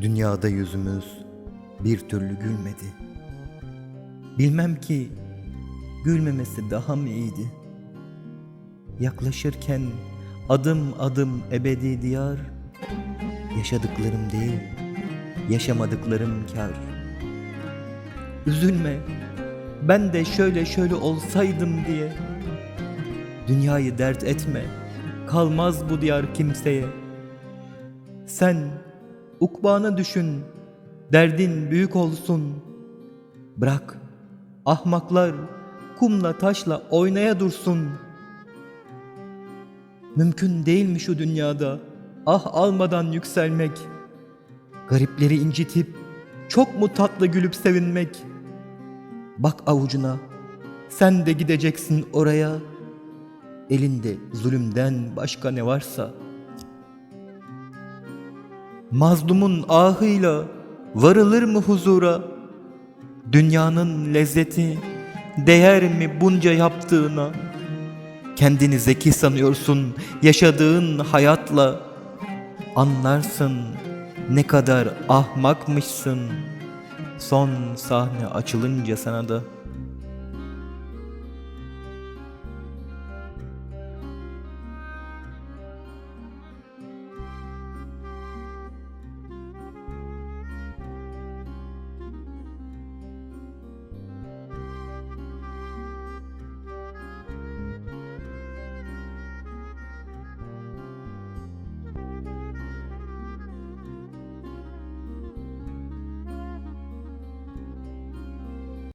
Dünyada yüzümüz bir türlü gülmedi. Bilmem ki gülmemesi daha mı iyiydi? Yaklaşırken adım adım ebedi diyar, yaşadıklarım değil, yaşamadıklarım kar. Üzülme, ben de şöyle şöyle olsaydım diye. Dünyayı dert etme, kalmaz bu diyar kimseye. Sen ukbanı düşün, derdin büyük olsun. Bırak, ahmaklar kumla taşla oynaya dursun. Mümkün değil mi şu dünyada ah almadan yükselmek? Garipleri incitip çok mu tatlı gülüp sevinmek? Bak avucuna, sen de gideceksin oraya. Elinde zulümden başka ne varsa. Mazlumun ahıyla varılır mı huzura? Dünyanın lezzeti değer mi bunca yaptığına? Kendini zeki sanıyorsun yaşadığın hayatla. Anlarsın ne kadar ahmakmışsın. Son sahne açılınca sana da